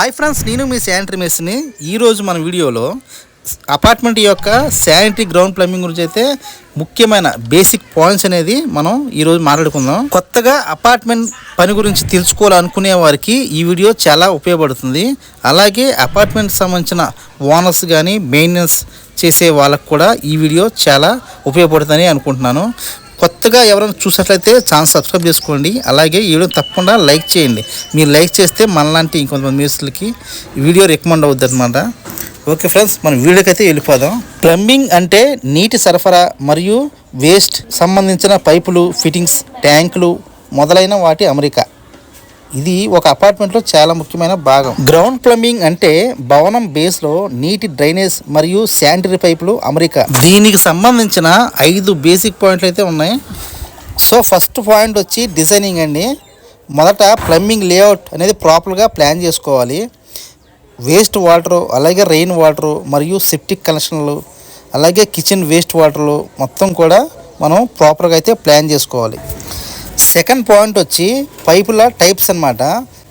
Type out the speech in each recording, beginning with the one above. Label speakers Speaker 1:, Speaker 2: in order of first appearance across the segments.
Speaker 1: Hi friends నేను మీ sanitary మెస్ని ఈరోజు మన వీడియోలో అపార్ట్మెంట్ యొక్క శానిటరీ గ్రౌండ్ ప్లంబింగ్ గురించి అయితే ముఖ్యమైన బేసిక్ పాయింట్స్ అనేది మనం ఈరోజు మాట్లాడుకుందాం. కొత్తగా అపార్ట్మెంట్ పని గురించి తెలుసుకోవాలనుకునే వారికి ఈ వీడియో చాలా ఉపయోగపడుతుంది. అలాగే అపార్ట్మెంట్ సంబంధించిన ఓనర్స్ కానీ మెయింటెనెన్స్ చేసే వాళ్ళకు కూడా ఈ వీడియో చాలా ఉపయోగపడుతుందని అనుకుంటున్నాను. కొత్తగా ఎవరైనా చూసినట్లయితే ఛానల్ సబ్స్క్రైబ్ చేసుకోండి. అలాగే ఈ వీడియో తప్పకుండా లైక్ చేయండి. మీరు లైక్ చేస్తే మనలాంటి ఇంకొంతమంది న్యూస్లకి వీడియో రికమెండ్ అవుద్ది అనమాట ఓకే ఫ్రెండ్స్ మనం వీడియోకైతే వెళ్ళిపోదాం. ప్లంబింగ్ అంటే నీటి సరఫరా మరియు వేస్ట్ సంబంధించిన పైపులు ఫిట్టింగ్స్ ట్యాంకులు మొదలైన వాటి అమరిక. ఇది ఒక అపార్ట్మెంట్లో చాలా ముఖ్యమైన భాగం. గ్రౌండ్ ప్లంబింగ్ అంటే భవనం బేస్లో నీటి డ్రైనేజ్ మరియు శానిటరీ పైపులు అమరిక. దీనికి సంబంధించిన ఐదు బేసిక్ పాయింట్లు అయితే ఉన్నాయి. సో ఫస్ట్ పాయింట్ వచ్చి డిజైనింగ్ అండి. మొదట ప్లంబింగ్ లేఅవుట్ అనేది ప్రాపర్గా ప్లాన్ చేసుకోవాలి. వేస్ట్ వాటరు అలాగే రెయిన్ వాటరు మరియు సెప్టిక్ కనెక్షన్లు అలాగే కిచెన్ వేస్ట్ వాటర్లు మొత్తం కూడా మనం ప్రాపర్గా అయితే ప్లాన్ చేసుకోవాలి. సెకండ్ పాయింట్ వచ్చి పైపుల టైప్స్ అన్నమాట.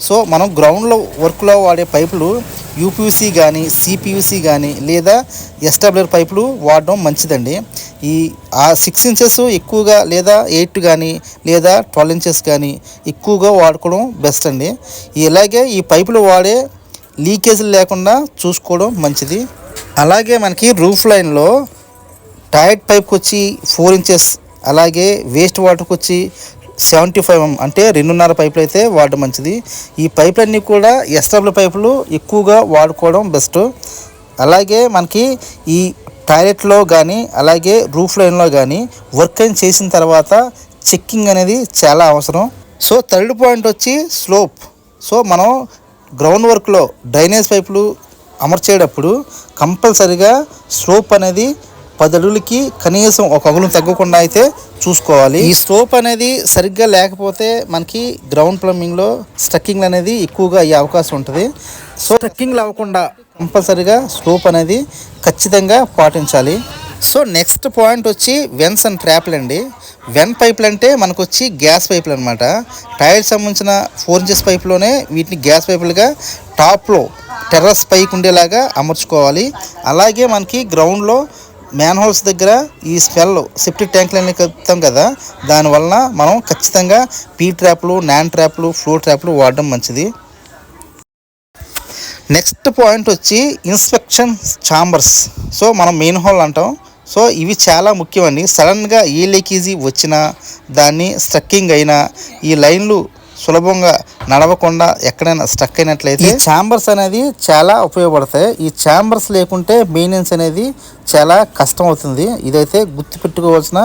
Speaker 1: సో మనం గ్రౌండ్లో వర్క్లో వాడే పైపులు యూపీయూసీ కానీ సిపియూసీ కానీ లేదా ఎస్డబ్ల్యూఆర్ పైపులు వాడడం మంచిదండి. ఈ ఆ సిక్స్ ఇంచెస్ ఎక్కువగా లేదా ఎయిట్ కానీ లేదా ట్వెల్వ్ ఇంచెస్ కానీ ఎక్కువగా వాడుకోవడం బెస్ట్ అండి. ఇలాగే ఈ పైపులు వాడే లీకేజీలు లేకుండా చూసుకోవడం మంచిది. అలాగే మనకి రూఫ్ లైన్లో టైట్ పైప్కి వచ్చి ఫోర్ ఇంచెస్ అలాగే వేస్ట్ వాటర్కి వచ్చి సెవెంటీ ఫైవ్ అంటే రెండున్నర పైపులు అయితే వాడడం మంచిది. ఈ పైపులన్నీ కూడా ఎస్డబ్ల్యూ పైపులు ఎక్కువగా వాడుకోవడం బెస్ట్. అలాగే మనకి ఈ టాయిలెట్లో కానీ అలాగే రూఫ్ లైన్లో కానీ వర్క్ అయిన చేసిన తర్వాత చెక్కింగ్ అనేది చాలా అవసరం. సో థర్డ్ పాయింట్ వచ్చి స్లోప్. సో మనం గ్రౌండ్ వర్క్లో డ్రైనేజ్ పైపులు అమర్చేటప్పుడు కంపల్సరిగా స్లోప్ అనేది పది అడుగులకి కనీసం ఒక అగులు తగ్గకుండా అయితే చూసుకోవాలి. ఈ స్టోప్ అనేది సరిగ్గా లేకపోతే మనకి గ్రౌండ్ ప్లంబింగ్లో స్ట్రక్కింగ్ అనేది ఎక్కువగా అయ్యే అవకాశం ఉంటుంది. సో స్ట్రక్కింగ్ అవ్వకుండా కంపల్సరిగా స్టోప్ అనేది ఖచ్చితంగా పాటించాలి. సో నెక్స్ట్ పాయింట్ వచ్చి వెన్స్ అండ్ ట్రాప్లు అండి. వెన్ పైపులు అంటే మనకు వచ్చి గ్యాస్ పైపులు అనమాట టైర్ సంబంధించిన ఫోర్ ఇంచెస్ పైపులోనే వీటిని గ్యాస్ పైపులుగా టాప్లో టెర్రస్ పైకి ఉండేలాగా అమర్చుకోవాలి. అలాగే మనకి గ్రౌండ్లో మ్యాన్ హోల్స్ దగ్గర ఈ స్మెల్ సెప్టిక్ ట్యాంకులన్నీ కలుపుతాం కదా దానివలన మనం ఖచ్చితంగా పీ ట్రాప్లు నాన్ ట్రాప్లు ఫ్లోర్ ట్రాప్లు వాడడం మంచిది. నెక్స్ట్ పాయింట్ వచ్చి ఇన్స్పెక్షన్ ఛాంబర్స్ సో మనం మెయిన్ హాల్ అంటాం. సో ఇవి చాలా ముఖ్యమండి. సడన్గా ఏ లీకేజీ వచ్చినా దాన్ని స్ట్రక్కింగ్ అయినా ఈ లైన్లు సులభంగా నడవకుండా ఎక్కడైనా స్టక్ అయినట్లయితే ఈ ఛాంబర్స్ అనేది చాలా ఉపయోగపడతాయి. ఈ ఛాంబర్స్ లేకుంటే మెయింటెనెన్స్ అనేది చాలా కష్టం అవుతుంది ఇదైతే గుర్తుపెట్టుకోవాల్సిన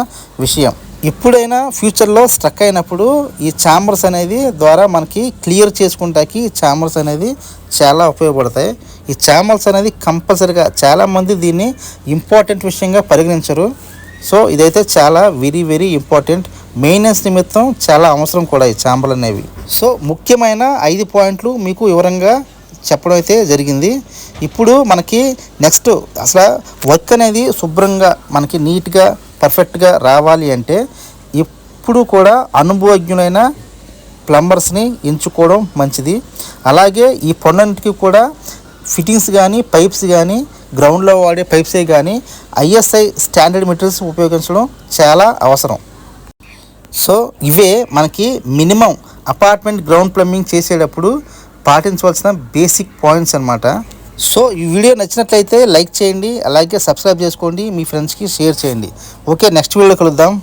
Speaker 1: విషయం. ఎప్పుడైనా ఫ్యూచర్లో స్ట్రక్ అయినప్పుడు ఈ ఛాంబర్స్ అనేది ద్వారా మనకి క్లియర్ చేసుకుంటాకి ఛాంబర్స్ అనేది చాలా ఉపయోగపడతాయి. ఈ ఛాంబర్స్ అనేది కంపల్సరిగా చాలామంది దీన్ని ఇంపార్టెంట్ విషయంగా పరిగణించరు. సో ఇదైతే చాలా వెరీ వెరీ ఇంపార్టెంట్ మెయింటెనెన్స్ నిమిత్తం చాలా అవసరం కూడా ఈ చాంబలు అనేవి. సో ముఖ్యమైన ఐదు పాయింట్లు మీకు వివరంగా చెప్పడం అయితే జరిగింది. ఇప్పుడు మనకి నెక్స్ట్ అసలు వర్క్ అనేది శుభ్రంగా మనకి నీట్గా పర్ఫెక్ట్గా రావాలి అంటే ఇప్పుడు కూడా అనుభవజ్ఞులైన ప్లంబర్స్ని ఎంచుకోవడం మంచిది. అలాగే ఈ పనులన్నిటికీ కూడా ఫిట్టింగ్స్ కానీ పైప్స్ కానీ గ్రౌండ్లో వాడే పైప్సే కానీ ఐఎస్ఐ స్టాండర్డ్ మెటీరియల్స్ ఉపయోగించడం చాలా అవసరం. సో ఇవే మనకి మినిమం అపార్ట్మెంట్ గ్రౌండ్ ప్లంబింగ్ చేసేటప్పుడు పాటించవలసిన బేసిక్ పాయింట్స్ అనమాట సో ఈ వీడియో నచ్చినట్లయితే లైక్ చేయండి అలాగే సబ్స్క్రైబ్ చేసుకోండి మీ ఫ్రెండ్స్కి షేర్ చేయండి. ఓకే నెక్స్ట్ వీడియో కలుద్దాం.